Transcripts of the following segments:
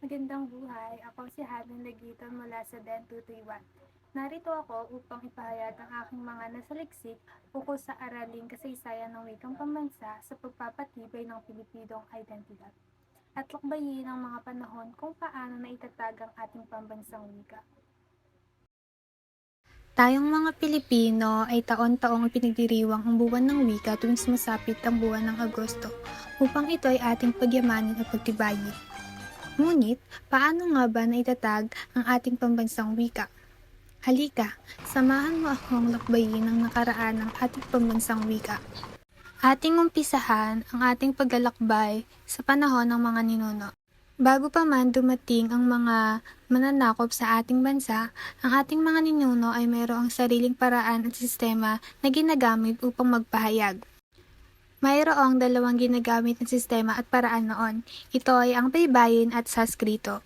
Magandang buhay. Ako si Haden Lagiton mula sa DEN 231. Narito ako upang ipahayag ang aking mga nasaliksik ukol sa araling kasaysayan ng wikang pambansa sa pagpapatibay ng Pilipinong identidad at lakbayin ang mga panahon kung paano naitatag ang ating pambansang wika. Tayong mga Pilipino ay taon-taong ipinagdiriwang ang buwan ng wika tuwing sumasapit ang buwan ng Agosto upang ito ay ating pagyamanin at pagtibayin. Ngunit, paano nga ba naitatag ang ating pambansang wika? Halika, samahan mo akong lakbayin ang nakaraan ng ating pambansang wika. Ating umpisahan ang ating paglalakbay sa panahon ng mga ninuno. Bago pa man dumating ang mga mananakop sa ating bansa, ang ating mga ninuno ay mayroong sariling paraan at sistema na ginagamit upang magpahayag. Mayroong dalawang ginagamit na sistema at paraan noon. Ito ay ang baybayin at saskrito.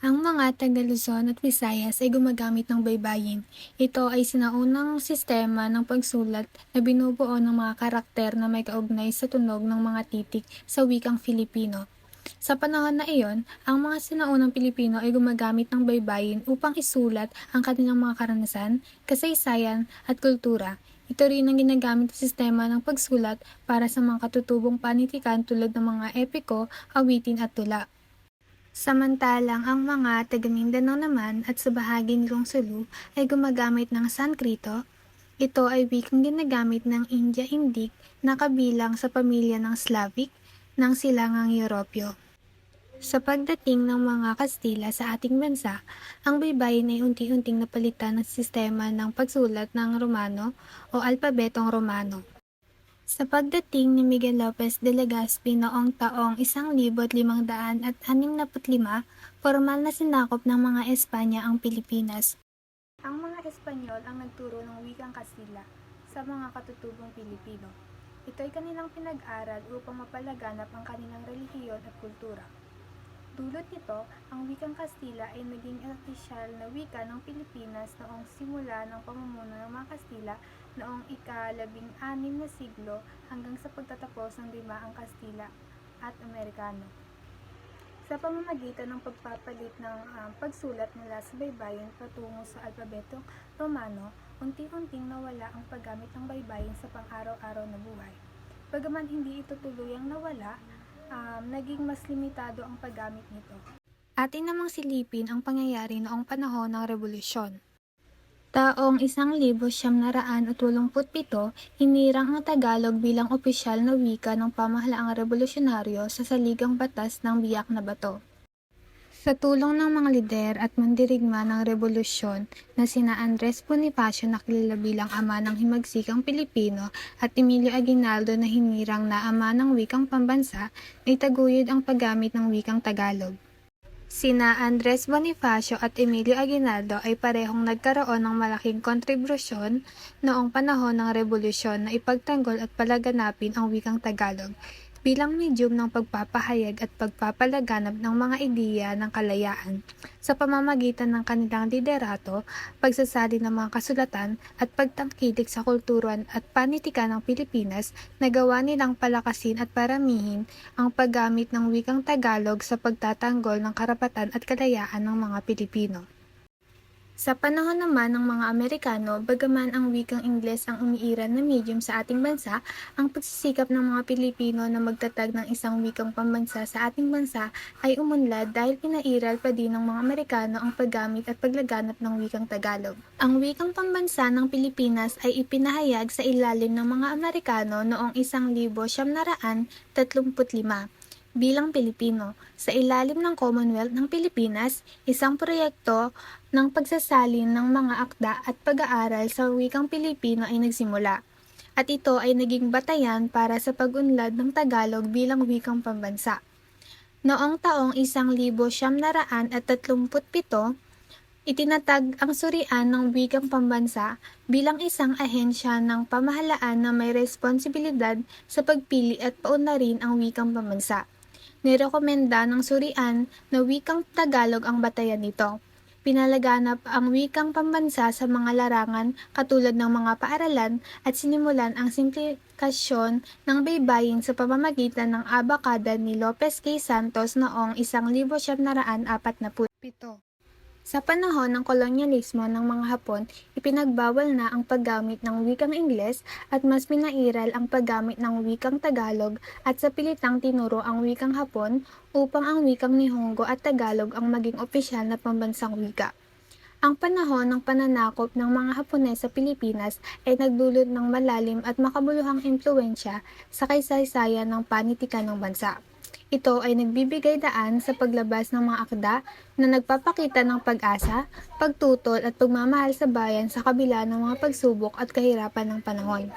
Ang mga taga Luzon at Visayas ay gumagamit ng baybayin. Ito ay sinaunang sistema ng pagsulat na binubuo ng mga karakter na may kaugnay sa tunog ng mga titik sa wikang Filipino. Sa panahon na iyon, ang mga sinaunang Pilipino ay gumagamit ng baybayin upang isulat ang kanilang mga karanasan, kasaysayan at kultura. Ito rin ang ginagamit na sistema ng pagsulat para sa mga katutubong panitikan tulad ng mga epiko, awitin at tula. Samantalang ang mga taga Mindanao naman at sa bahagi nilong Sulu ay gumagamit ng Sankrito. Ito ay wikang ginagamit ng India-Indic na kabilang sa pamilya ng Slavic ng silangang Europyo. Sa pagdating ng mga Kastila sa ating bansa, ang baybayin ay unti-unting napalitan ng sistema ng pagsulat ng Romano o alpabetong Romano. Sa pagdating ni Miguel Lopez de Legazpi noong taong 1565, formal na sinakop ng mga Espanya ang Pilipinas. Ang mga Espanyol ang nagturo ng wikang Kastila sa mga katutubong Pilipino. Ito ay kanilang pinag-aral upang mapalaganap ang kanilang relihiyon at kultura. Dulot nito, ang wikang Kastila ay naging opisyal na wika ng Pilipinas noong simula ng pamumuno ng mga Kastila noong ika-labing anim na siglo hanggang sa pagtatapos ng limaang Kastila at Amerikano. Sa pamamagitan ng pagpapalit ng ah, pagsulat mula sa baybayin patungo sa alpabetong Romano, unti-unting nawala ang paggamit ng baybayin sa pang-araw-araw na buhay. Bagaman hindi ito tuluyang nawala, um, naging mas limitado ang paggamit nito. Atin namang silipin ang pangyayari noong panahon ng Rebolusyon. Taong 1987, hinirang ang Tagalog bilang opisyal na wika ng pamahalaang revolusyonaryo sa saligang batas ng Biyak na Bato. Sa tulong ng mga lider at mandirigma ng revolusyon na sina Andres Bonifacio na kilala bilang ama ng himagsikang Pilipino at Emilio Aguinaldo na hinirang na ama ng wikang pambansa, ay taguyod ang paggamit ng wikang Tagalog. Sina Andres Bonifacio at Emilio Aguinaldo ay parehong nagkaroon ng malaking kontribusyon noong panahon ng revolusyon na ipagtanggol at palaganapin ang wikang Tagalog bilang medium ng pagpapahayag at pagpapalaganap ng mga ideya ng kalayaan sa pamamagitan ng kanilang liderato, pagsasali ng mga kasulatan at pagtangkilik sa kulturan at panitikan ng Pilipinas na gawa nilang palakasin at paramihin ang paggamit ng wikang Tagalog sa pagtatanggol ng karapatan at kalayaan ng mga Pilipino. Sa panahon naman ng mga Amerikano, bagaman ang wikang Ingles ang umiiral na medium sa ating bansa, ang pagsisikap ng mga Pilipino na magtatag ng isang wikang pambansa sa ating bansa ay umunlad dahil pinairal pa din ng mga Amerikano ang paggamit at paglaganap ng wikang Tagalog. Ang wikang pambansa ng Pilipinas ay ipinahayag sa ilalim ng mga Amerikano noong 1935 bilang Pilipino sa ilalim ng Commonwealth ng Pilipinas, isang proyekto ng pagsasalin ng mga akda at pag-aaral sa wikang Pilipino ay nagsimula. At ito ay naging batayan para sa pag-unlad ng Tagalog bilang wikang pambansa. Noong taong 1937, itinatag ang surian ng wikang pambansa bilang isang ahensya ng pamahalaan na may responsibilidad sa pagpili at paunlarin ang wikang pambansa. Nirekomenda ng surian na wikang Tagalog ang batayan nito. Pinalaganap ang wikang pambansa sa mga larangan katulad ng mga paaralan at sinimulan ang simplikasyon ng baybayin sa pamamagitan ng abakada ni Lopez K. Santos noong 1947. Sa panahon ng kolonyalismo ng mga Hapon, ipinagbawal na ang paggamit ng wikang Ingles at mas pinairal ang paggamit ng wikang Tagalog at sa pilitang tinuro ang wikang Hapon upang ang wikang Nihongo at Tagalog ang maging opisyal na pambansang wika. Ang panahon ng pananakop ng mga Hapones sa Pilipinas ay nagdulot ng malalim at makabuluhang impluensya sa kaysaysayan ng panitikan ng bansa. Ito ay nagbibigay daan sa paglabas ng mga akda na nagpapakita ng pag-asa, pagtutol at pagmamahal sa bayan sa kabila ng mga pagsubok at kahirapan ng panahon.